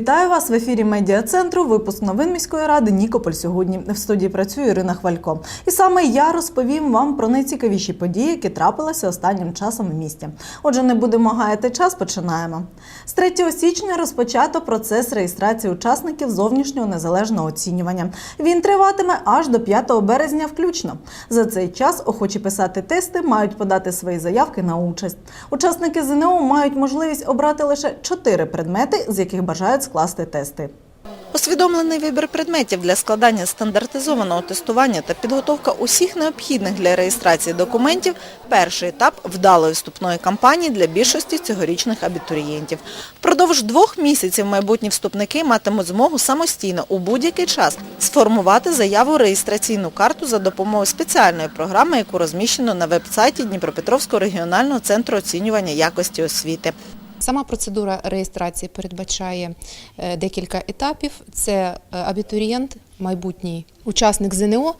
Вітаю вас в ефірі медіа центру. Випуск новин міської ради Нікополь сьогодні. В студії працює Ірина Хвалько. І саме я розповім вам про найцікавіші події, які трапилися останнім часом в місті. Отже, не будемо гаяти час. Починаємо. З 3 січня розпочато процес реєстрації учасників зовнішнього незалежного оцінювання. Він триватиме аж до 5 березня, включно. За цей час охочі писати тести мають подати свої заявки на участь. Учасники ЗНО мають можливість обрати лише 4 предмети, з яких бажають скласти тести. Усвідомлений вибір предметів для складання стандартизованого тестування та підготовка усіх необхідних для реєстрації документів – перший етап вдалої вступної кампанії для більшості цьогорічних абітурієнтів. Впродовж двох місяців майбутні вступники матимуть змогу самостійно у будь-який час сформувати заяву реєстраційну карту за допомогою спеціальної програми, яку розміщено на веб-сайті Дніпропетровського регіонального центру оцінювання якості освіти. Сама процедура реєстрації передбачає е, декілька етапів. Це е, абітурієнт, майбутній учасник ЗНО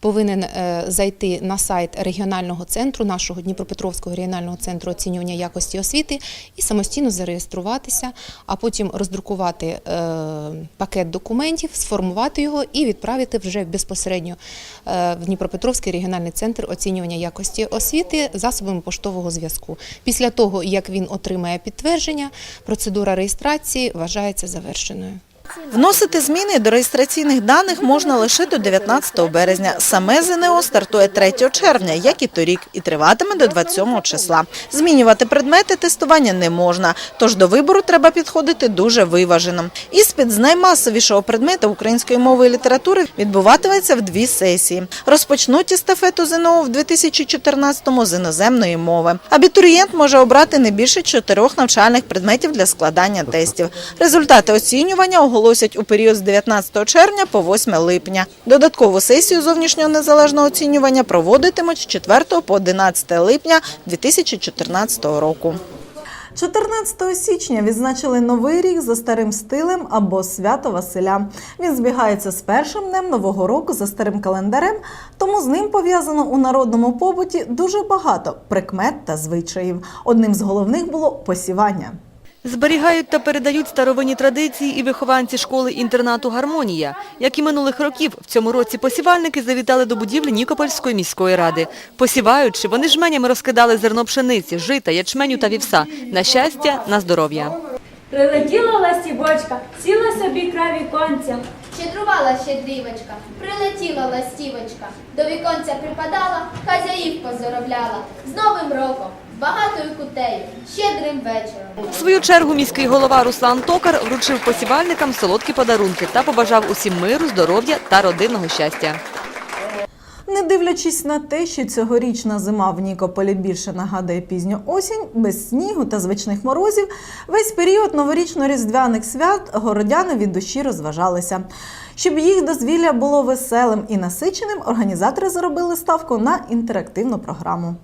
повинен е, зайти на сайт регіонального центру, нашого Дніпропетровського регіонального центру оцінювання якості освіти і самостійно зареєструватися, а потім роздрукувати е, пакет документів, сформувати його і відправити вже безпосередньо е, в Дніпропетровський регіональний центр оцінювання якості освіти засобами поштового зв'язку. Після того, як він отримає підтвердження, процедура реєстрації вважається завершеною. Вносити зміни до реєстраційних даних можна лише до 19 березня. Саме ЗНО стартує 3 червня, як і торік, і триватиме до 27 числа. Змінювати предмети тестування не можна, тож до вибору треба підходити дуже виважено. Іспит з наймасовішого предмета української мови і літератури відбуватиметься в дві сесії. Розпочнуть естафету ЗНО в 2014-му з іноземної мови. Абітурієнт може обрати не більше чотирьох навчальних предметів для складання тестів. Результати оцінювання оголосять у період з 19 червня по 8 липня. Додаткову сесію зовнішнього незалежного оцінювання проводитимуть з 4 по 11 липня 2014 року. 14 січня відзначили новий рік за старим стилем або свято Василя. Він збігається з першим днем нового року за старим календарем, тому з ним пов'язано у народному побуті дуже багато прикмет та звичаїв. Одним з головних було посівання. Зберігають та передають старовинні традиції і вихованці школи-інтернату «Гармонія». Як і минулих років, в цьому році посівальники завітали до будівлі Нікопольської міської ради. Посіваючи, вони жменями розкидали зерно пшениці, жита, ячменю та вівса. На щастя, на здоров'я. Прилетіла ластівочка, сіла собі край віконця. Щедрувала щедрівочка, прилетіла ластівочка, до віконця припадала, хазяїв позоробляла. З Новим роком, багатою кутею, щедрим вечором. В свою чергу міський голова Руслан Токар вручив посівальникам солодкі подарунки та побажав усім миру, здоров'я та родинного щастя. Не дивлячись на те, що цьогорічна зима в Нікополі більше нагадує пізню осінь, без снігу та звичних морозів, весь період новорічно-різдвяних свят городяни від душі розважалися. Щоб їх дозвілля було веселим і насиченим, організатори зробили ставку на інтерактивну програму.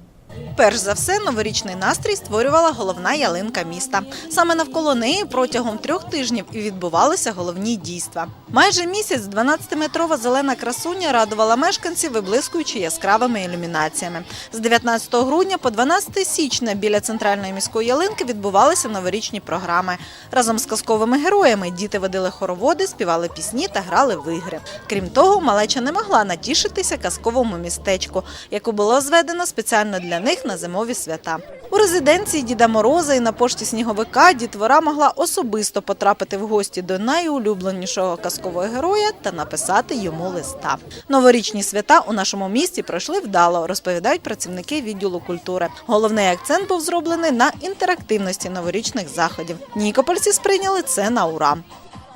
Перш за все, новорічний настрій створювала головна ялинка міста. Саме навколо неї протягом трьох тижнів і відбувалися головні дійства. Майже місяць 12-метрова зелена красуня радувала мешканців, виблискуючи яскравими ілюмінаціями. З 19 грудня по 12 січня біля центральної міської ялинки відбувалися новорічні програми. Разом з казковими героями діти водили хороводи, співали пісні та грали в ігри. Крім того, малеча не могла натішитися казковому містечку, яке було зведено спеціально для них на зимові свята. У резиденції Діда Мороза і на пошті сніговика дітвора могла особисто потрапити в гості до найулюбленішого казкового героя та написати йому листа. Новорічні свята у нашому місті пройшли вдало, розповідають працівники відділу культури. Головний акцент був зроблений на інтерактивності новорічних заходів. Нікопольці сприйняли це на ура.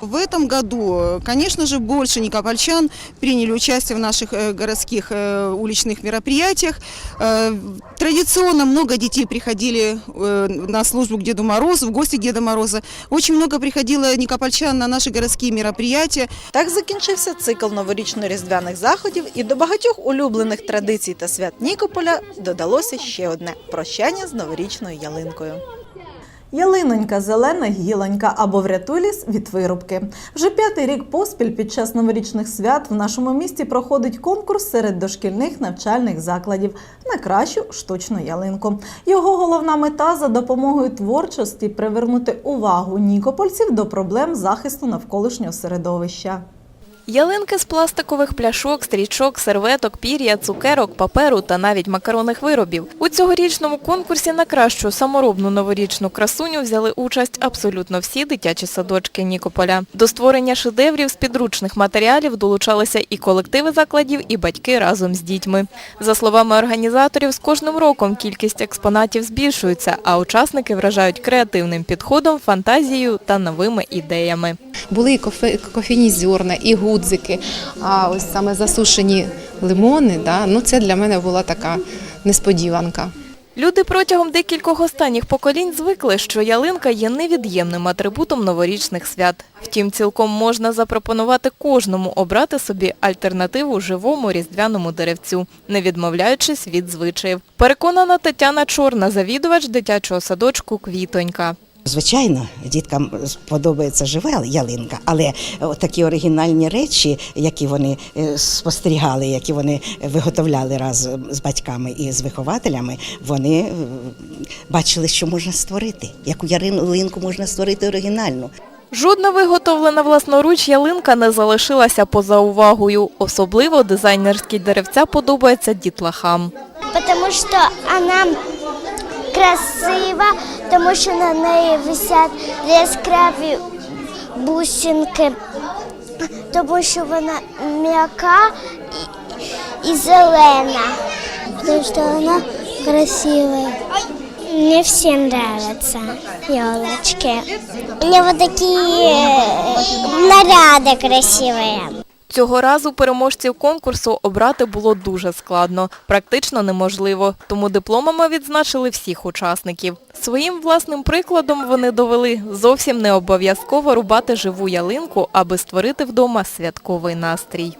В этом году, конечно же, больше никопольчан приняли участие в наших э, городских э, уличных мероприятиях. Э, Традиционно много детей приходили э, на службу к Деду Морозу, в гости к Деда Мороза. Очень много приходило никопольчан на наши городские мероприятия. Так закінчився цикл новорічно-різдвяних заходів, і до багатьох улюблених традицій та свят Нікополя додалося ще одне прощання з новорічною ялинкою. Ялинонька, зелена гілонька або врятуй ліс від вирубки. Вже п'ятий рік поспіль під час новорічних свят в нашому місті проходить конкурс серед дошкільних навчальних закладів на кращу штучну ялинку. Його головна мета за допомогою творчості привернути увагу нікопольців до проблем захисту навколишнього середовища. Ялинки з пластикових пляшок, стрічок, серветок, пір'я, цукерок, паперу та навіть макаронних виробів. У цьогорічному конкурсі на кращу саморобну новорічну красуню взяли участь абсолютно всі дитячі садочки Нікополя. До створення шедеврів з підручних матеріалів долучалися і колективи закладів, і батьки разом з дітьми. За словами організаторів, з кожним роком кількість експонатів збільшується, а учасники вражають креативним підходом, фантазією та новими ідеями. Були і кофе, кофейні зерна, і гудзики, а ось саме засушені лимони, да, ну це для мене була така несподіванка. Люди протягом декількох останніх поколінь звикли, що ялинка є невід'ємним атрибутом новорічних свят. Втім, цілком можна запропонувати кожному обрати собі альтернативу живому різдвяному деревцю, не відмовляючись від звичаїв. Переконана Тетяна Чорна, завідувач дитячого садочку «Квітонька». Звичайно, діткам подобається жива ялинка, але такі оригінальні речі, які вони е, спостерігали, які вони виготовляли разом з батьками і з вихователями, вони е, бачили, що можна створити. Яку ялинку можна створити оригінальну. Жодна виготовлена власноруч ялинка не залишилася поза увагою. Особливо дизайнерські деревця подобаються дітлахам. потому что она красива, тому що на неї висять яскраві бусинки, тому що вона м'яка і, і зелена. Тому що вона красива. Мне всем нравятся елочки. У нее вот такие наряды красивые. Цього разу переможців конкурсу обрати було дуже складно, практично неможливо, тому дипломами відзначили всіх учасників. Своїм власним прикладом вони довели зовсім не обов'язково рубати живу ялинку, аби створити вдома святковий настрій.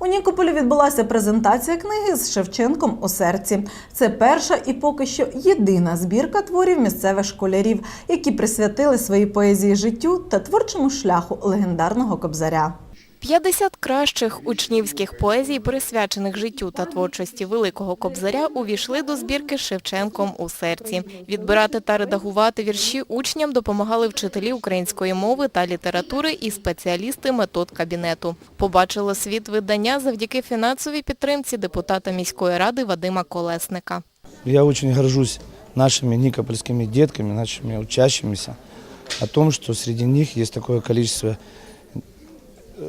У Нікополі відбулася презентація книги з Шевченком у серці. Це перша і поки що єдина збірка творів місцевих школярів, які присвятили своїй поезії життю та творчому шляху легендарного кобзаря. 50 кращих учнівських поезій, присвячених життю та творчості великого кобзаря, увійшли до збірки «Шевченком у серці». Відбирати та редагувати вірші учням допомагали вчителі української мови та літератури і спеціалісти метод кабінету. Побачило світ видання завдяки фінансовій підтримці депутата міської ради Вадима Колесника. Я очень горжусь нашими никопольскими детками, нашими учащимися, о том, что среди них такое количество э,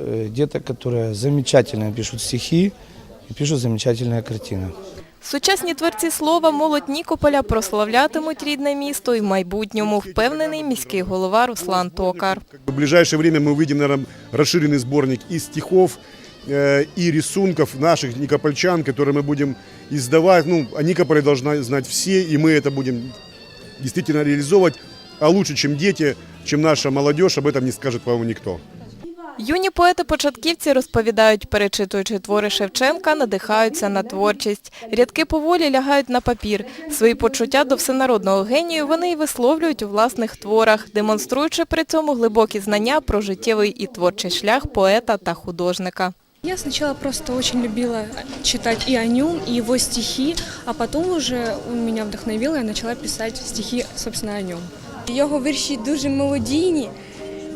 деток, которые замечательно пишут стихи и пишут замечательные картины. Сучасні творці слова молодь Нікополя прославлятимуть рідне місто і в майбутньому, впевнений міський голова Руслан Токар. В ближайшее время мы увидим, наверное, расширенный сборник и стихов, э, и рисунков наших никопольчан, которые мы будем издавать. Ну, о Никополе должны знать все, и мы это будем действительно реализовывать. А лучше, чем дети, чем наша молодежь, об этом не скажет, по-моему, никто. Юні поети-початківці розповідають, перечитуючи твори Шевченка, надихаються на творчість. Рядки поволі лягають на папір. Свої почуття до всенародного генію вони й висловлюють у власних творах, демонструючи при цьому глибокі знання про життєвий і творчий шлях поета та художника. Я сначала просто очень любила читать и о нем, и его стихи, а потом уже он меня вдохновил, и я начала писать стихи, собственно, о нем. Його вірші дуже мелодійні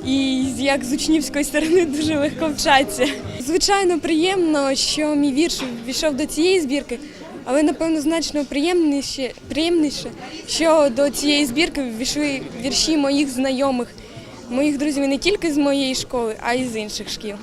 і як з учнівської сторони дуже легко вчаться. Звичайно, приємно, що мій вірш війшов до цієї збірки, але напевно значно приємніше, приємніше, що до цієї збірки ввійшли вірші моїх знайомих, моїх друзів не тільки з моєї школи, а й з інших шкіл.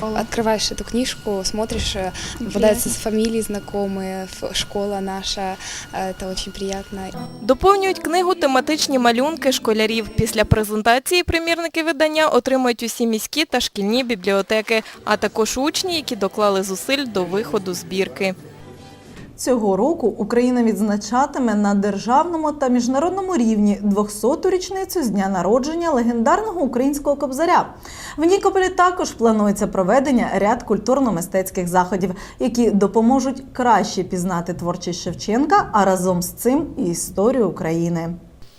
Открываешь эту книжку, смотришь, э, попадаются фамилии знакомые, ф- школа наша, э, это очень приятно. Доповнюють книгу тематичні малюнки школярів. Після презентації примірники видання отримають усі міські та шкільні бібліотеки, а також учні, які доклали зусиль до виходу збірки. Цього року Україна відзначатиме на державному та міжнародному рівні 200-ту річницю з дня народження легендарного українського кобзаря. В Нікополі також планується проведення ряд культурно-мистецьких заходів, які допоможуть краще пізнати творчість Шевченка, а разом з цим і історію України.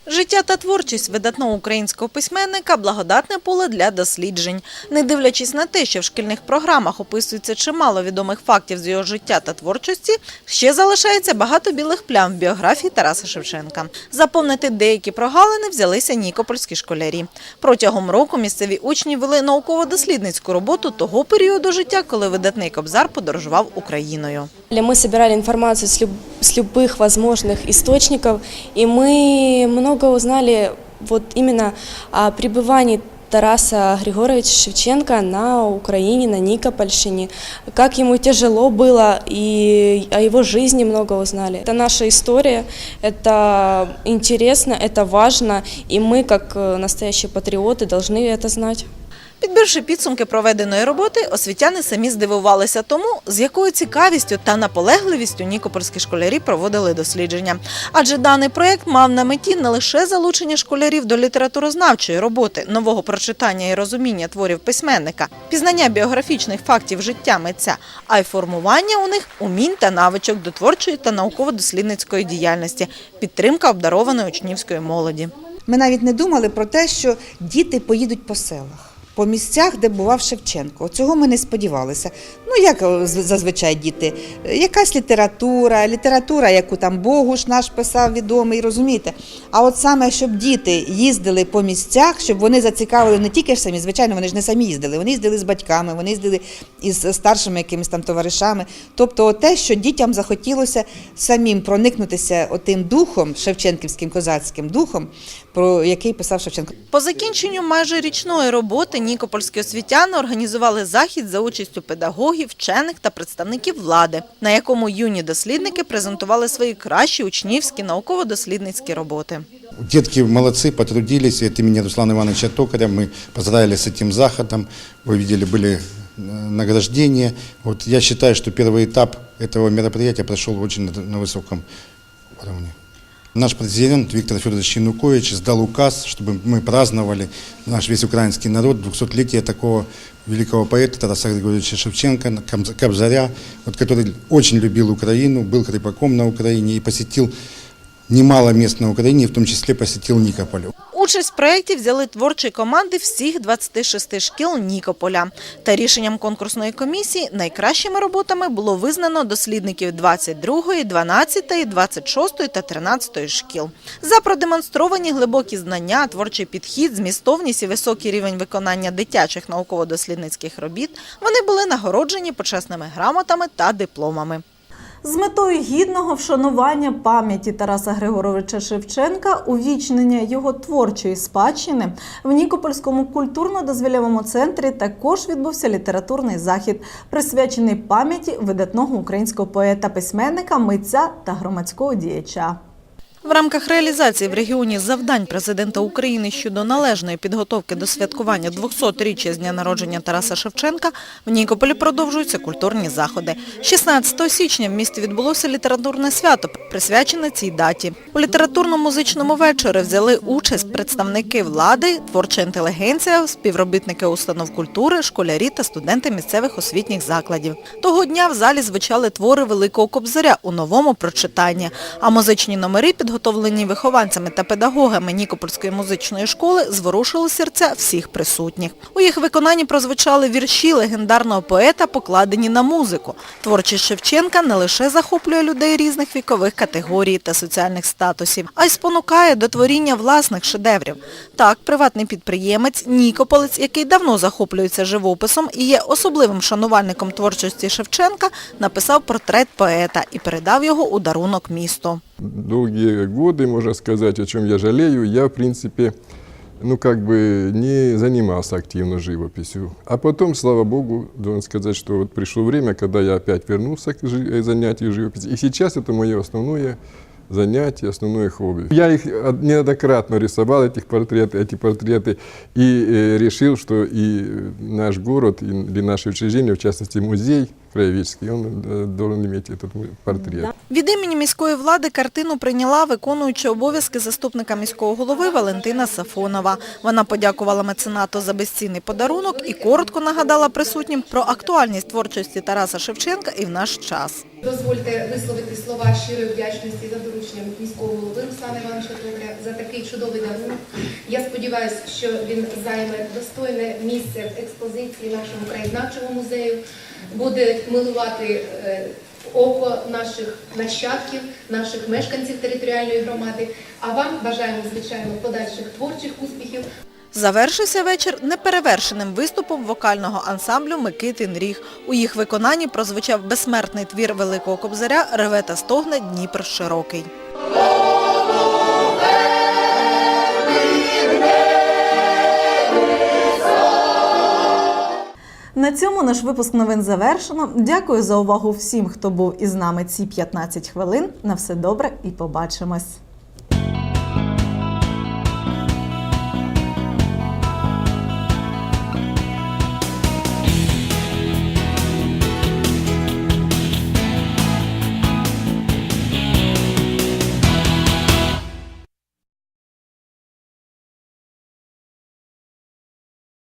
Життя та творчість видатного українського письменника – благодатне поле для досліджень. Не дивлячись на те, що в шкільних програмах описується чимало відомих фактів з його життя та творчості, ще залишається багато білих плям в біографії Тараса Шевченка. Заповнити деякі прогалини взялися нікопольські школярі. Протягом року місцеві учні вели науково-дослідницьку роботу того періоду життя, коли видатний кобзар подорожував Україною. Мы собирали информацию с, люб- с любых возможных источников, и мы много узнали вот именно о пребывании Тараса Григоровича Шевченко на Украине, на Никопольщине, как ему тяжело было, и о его жизни много узнали. Это наша история, это интересно, это важно, и мы, как э, настоящие патриоты, должны это знать. Підбивши підсумки проведеної роботи, освітяни самі здивувалися тому, з якою цікавістю та наполегливістю нікопольські школярі проводили дослідження. Адже даний проєкт мав на меті не лише залучення школярів до літературознавчої роботи, нового прочитання і розуміння творів письменника, пізнання біографічних фактів життя митця, а й формування у них умінь та навичок до творчої та науково-дослідницької діяльності, підтримка обдарованої учнівської молоді. Ми навіть не думали про те, що діти поїдуть по селах, по місцях, де бував Шевченко. Цього ми не сподівалися. Ну, як е, зазвичай діти, якась література, література, яку там Богуш наш писав відомий, розумієте? А от саме, щоб діти їздили по місцях, щоб вони зацікавили не тільки ж самі, звичайно, вони ж не самі їздили, вони їздили з батьками, вони їздили із старшими якимись там товаришами. Тобто те, що дітям захотілося самим проникнутися отим духом, шевченківським козацьким духом, про який писав Шевченко. По закінченню майже річної роботи нікопольські освітяни організували захід за участю педагогів, вчених та представників влади, на якому юні дослідники презентували свої кращі учнівські науково-дослідницькі роботи. Детки молодцы, потрудились. От имени Руслана Ивановича Токаря мы поздравили с этим заходом. Вы видели, были э, награждения. Вот я считаю, что первый этап этого мероприятия прошел очень на, на высоком уровне. Наш президент Виктор Федорович Янукович сдал указ, чтобы мы праздновали, наш весь украинский народ, 200-летие такого великого поэта Тараса Григорьевича Шевченко, Камз- Кобзаря, вот, который очень любил Украину, был крепаком на Украине и посетил немало мест на Украине, в том числе посетил Никополь. Участь в проєкті взяли творчі команди всіх 26 шкіл Нікополя. Та рішенням конкурсної комісії найкращими роботами було визнано дослідників 22, 12, 26 та 13 шкіл. За продемонстровані глибокі знання, творчий підхід, змістовність і високий рівень виконання дитячих науково-дослідницьких робіт вони були нагороджені почесними грамотами та дипломами. З метою гідного вшанування пам'яті Тараса Григоровича Шевченка, увічнення його творчої спадщини в Нікопольському культурно-дозвілявому центрі також відбувся літературний захід, присвячений пам'яті видатного українського поета, письменника, митця та громадського діяча. В рамках реалізації в регіоні завдань президента України щодо належної підготовки до святкування 200-річчя з дня народження Тараса Шевченка в Нікополі продовжуються культурні заходи. 16 січня в місті відбулося літературне свято, присвячене цій даті. У літературно-музичному вечорі взяли участь представники влади, творча інтелігенція, співробітники установ культури, школярі та студенти місцевих освітніх закладів. Того дня в залі звучали твори Великого Кобзаря у новому прочитанні, а музичні номери, підготовлені вихованцями та педагогами Нікопольської музичної школи, зворушили серця всіх присутніх. У їх виконанні прозвучали вірші легендарного поета, покладені на музику. Творчість Шевченка не лише захоплює людей різних вікових категорій та соціальних статусів, а й спонукає до творіння власних шедеврів. Так, приватний підприємець Нікополець, який давно захоплюється живописом і є особливим шанувальником творчості Шевченка, написав портрет поета і передав його у дарунок місту. Долгие годы, можно сказать, о чем я жалею, я, в принципе, ну, как бы не занимался активно живописью. А потом, слава богу, должен сказать, что вот пришло время, когда я опять вернулся к э, занятию живописью. И сейчас это мое основное занятие, основное хобби. Я их од- неоднократно рисовал, этих портреты, эти портреты, и э, решил, что и наш город, и, или наше учреждение, в частности музей краеведческий, он э, должен иметь этот портрет. Від імені міської влади картину прийняла виконуючи обов'язки заступника міського голови Валентина Сафонова. Вона подякувала меценату за безцінний подарунок і коротко нагадала присутнім про актуальність творчості Тараса Шевченка і в наш час. Дозвольте висловити слова щирої вдячності за дорученням міського голови Руслана Івановича Токаря за такий чудовий дарунок. Я сподіваюся, що він займе достойне місце в експозиції нашого краєзнавчого музею, буде милувати е, око наших нащадків, наших мешканців територіальної громади. А вам бажаємо, звичайно, подальших творчих успіхів. Завершився вечір неперевершеним виступом вокального ансамблю «Микитин ріг». У їх виконанні прозвучав безсмертний твір Великого Кобзаря «Реве та стогне Дніпр широкий». На цьому наш випуск новин завершено. Дякую за увагу всім, хто був із нами ці 15 хвилин. На все добре і побачимось.